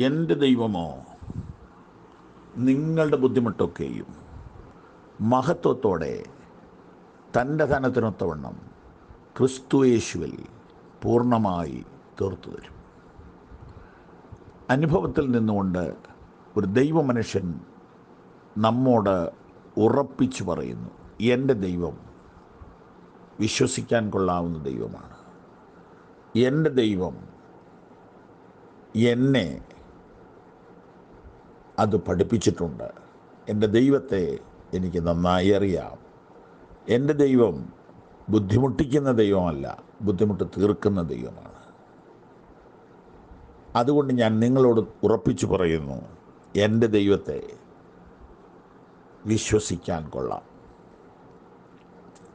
എന്റെ ദൈവമോ നിങ്ങളുടെ ബുദ്ധിമുട്ടൊക്കെയും മഹത്വത്തോടെ തന്റെ ധനത്തിനൊത്തവണ്ണം ക്രിസ്തു യേശുവിൽ പൂർണമായി തീർത്തു തരും. അനുഭവത്തിൽ നിന്നുകൊണ്ട് ഒരു ദൈവമനുഷ്യൻ നമ്മോട് ഉറപ്പിച്ചു പറയുന്നു എന്റെ ദൈവം വിശ്വസിക്കാൻ കൊള്ളാവുന്ന ദൈവമാണ്. എന്റെ ദൈവം എന്നെ അത് പഠിപ്പിച്ചിട്ടുണ്ട്. എന്റെ ദൈവത്തെ എനിക്ക് നന്നായി അറിയാം. എന്റെ ദൈവം ബുദ്ധിമുട്ടിക്കുന്ന ദൈവമല്ല ബുദ്ധിമുട്ട് തീർക്കുന്ന ദൈവമാണ്. അതുകൊണ്ട് ഞാൻ നിങ്ങളോട് ഉറപ്പിച്ചു പറയുന്നു എന്റെ ദൈവത്തെ വിശ്വസിക്കാൻ കൊള്ളാം.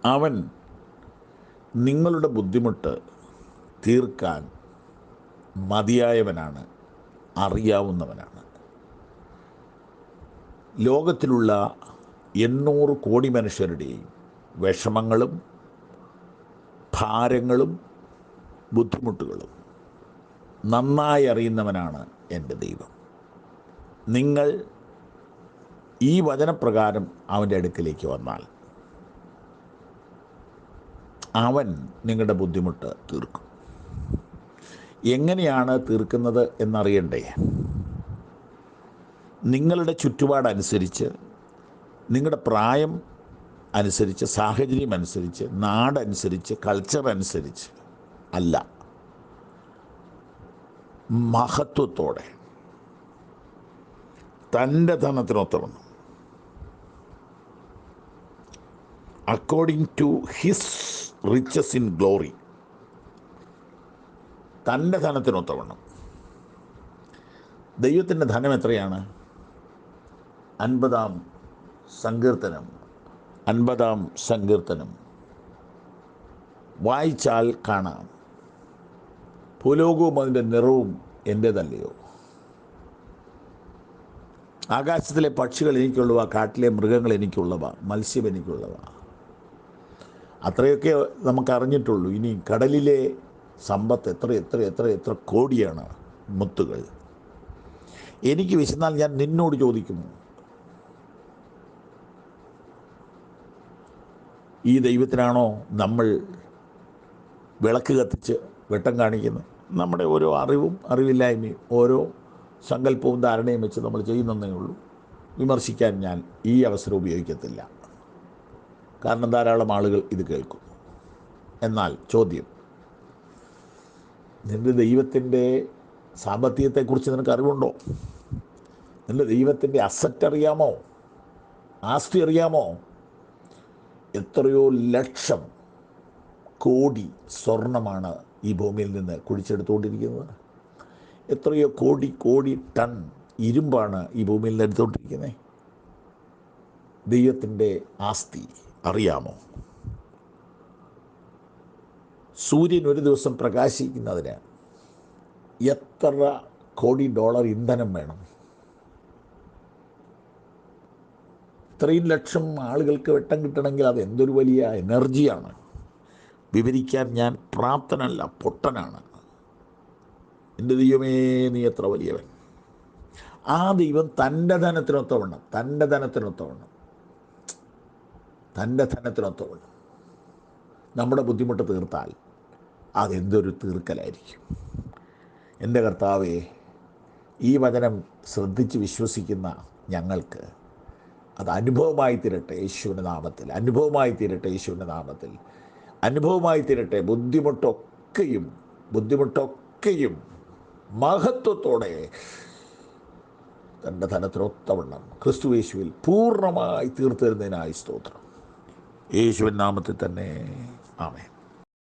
അവൻ നിങ്ങളുടെ ബുദ്ധിമുട്ട് തീർക്കാൻ മതിയായവനാണ് അറിയാവുന്നവനാണ്. ലോകത്തിലുള്ള എണ്ണൂറ് കോടി മനുഷ്യരുടെയും വിഷമങ്ങളും ഭാരങ്ങളും ബുദ്ധിമുട്ടുകളും നന്നായി അറിയുന്നവനാണ് എന്റെ ദൈവം. നിങ്ങൾ ഈ വചനപ്രകാരം അവന്റെ അടുക്കിലേക്ക് വന്നാൽ അവൻ നിങ്ങളുടെ ബുദ്ധിമുട്ട് തീർക്കും. എങ്ങനെയാണ് തീർക്കുന്നത് എന്നറിയണ്ടേ? നിങ്ങളുടെ ചുറ്റുപാടനുസരിച്ച് നിങ്ങളുടെ പ്രായം അനുസരിച്ച് സാഹചര്യം അനുസരിച്ച് നാടനുസരിച്ച് കൾച്ചർ അനുസരിച്ച് അല്ല. മഹത്വത്തോടെ തന്റെ ധനത്തിനൊത്തവണ്ണം according to his riches in glory തന്റെ ധനത്തിനൊത്തവണ്ണം ദൈവത്തിന്റെ ധനം എത്രയാണ്? അൻപതാം സങ്കീർത്തനം. അൻപതാം സങ്കീർത്തനം. വായിച്ചാൽ കാണാം. ഭൂലോകവും അതിന്റെ നിറവും എന്റേതല്ലയോ? ആകാശത്തിലെ പക്ഷികൾ എനിക്കുള്ളവ കാട്ടിലെ മൃഗങ്ങൾ എനിക്കുള്ളവ മത്സ്യം എനിക്കുള്ളവ. അത്രയൊക്കെ നമുക്കറിഞ്ഞിട്ടുള്ളൂ. ഇനി കടലിലെ സമ്പത്ത് എത്ര എത്ര എത്ര എത്ര കോടിയാണ് മുത്തുകൾ. എനിക്ക് വിശന്നാൽ ഞാൻ നിന്നോട് ചോദിക്കുന്നു ഈ ദൈവത്തിനാണോ നമ്മൾ വിളക്ക് കത്തിച്ച് വെട്ടം കാണിക്കുന്നത്? നമ്മുടെ ഓരോ അറിവും അറിവില്ലായ്മയും ഓരോ സങ്കല്പവും ധാരണയും വെച്ച് നമ്മൾ ചെയ്യുന്നതേ ഉള്ളൂ. വിമർശിക്കാൻ ഞാൻ ഈ അവസരം ഉപയോഗിക്കത്തില്ല. കാരണം ധാരാളം ആളുകൾ ഇത് കേൾക്കും. എന്നാൽ ചോദ്യം നിന്റെ ദൈവത്തിന്റെ സാമ്പത്തികത്തെക്കുറിച്ച് നിനക്ക് അറിവുണ്ടോ? നിന്റെ ദൈവത്തിന്റെ അസറ്റ് അറിയാമോ? ആസ്തി അറിയാമോ? എത്രയോ ലക്ഷം കോടി സ്വർണമാണ് ഈ ഭൂമിയിൽ നിന്ന് കുഴിച്ചെടുത്തുകൊണ്ടിരിക്കുന്നത്. എത്രയോ കോടി കോടി ടൺ ഇരുമ്പാണ് ഈ ഭൂമിയിൽ നിന്ന് എടുത്തുകൊണ്ടിരിക്കുന്നത്. ദൈവത്തിന്റെ ആസ്തി അറിയാമോ? സൂര്യൻ ഒരു ദിവസം പ്രകാശിക്കുന്നതിന് എത്ര കോടി ഡോളർ ഇന്ധനം വേണം? ഇത്രയും ലക്ഷം ആളുകൾക്ക് വെട്ടം കിട്ടണമെങ്കിൽ അത് എന്തൊരു വലിയ എനർജിയാണ്. വിവരിക്കാൻ ഞാൻ പ്രാപ്തനല്ല പൊട്ടനാണ്. എന്റെ ദൈവമേ നീ എത്ര വലിയവൻ. ആ ദൈവം തന്റെ ധനത്തിനൊത്തവണ്ണം തന്റെ ധനത്തിനൊത്തവണ്ണം തന്റെ ധനത്തിനൊത്തവണ്ണം നമ്മുടെ ബുദ്ധിമുട്ട് തീർത്താൽ അതെന്തൊരു തീർക്കലായിരിക്കും. എന്റെ കർത്താവേ ഈ വചനം ശ്രദ്ധിച്ച് വിശ്വസിക്കുന്ന ഞങ്ങൾക്ക് അത് അനുഭവമായി തീരട്ടെ യേശുവിന്റെ നാമത്തിൽ അനുഭവമായി തീരട്ടെ യേശുവിന്റെ നാമത്തിൽ. അനുഭവമായി തീരട്ടെ ബുദ്ധിമുട്ടൊക്കെയും ബുദ്ധിമുട്ടൊക്കെയും മഹത്വത്തോടെ തന്റെ ധനത്തിനൊത്തവണ്ണം ക്രിസ്തു യേശുവിൽ പൂർണമായി തീർത്തരുന്നതിനായി സ്തോത്രം. യേശുവിൻ നാമത്തിൽ തന്നെ. ആമേൻ.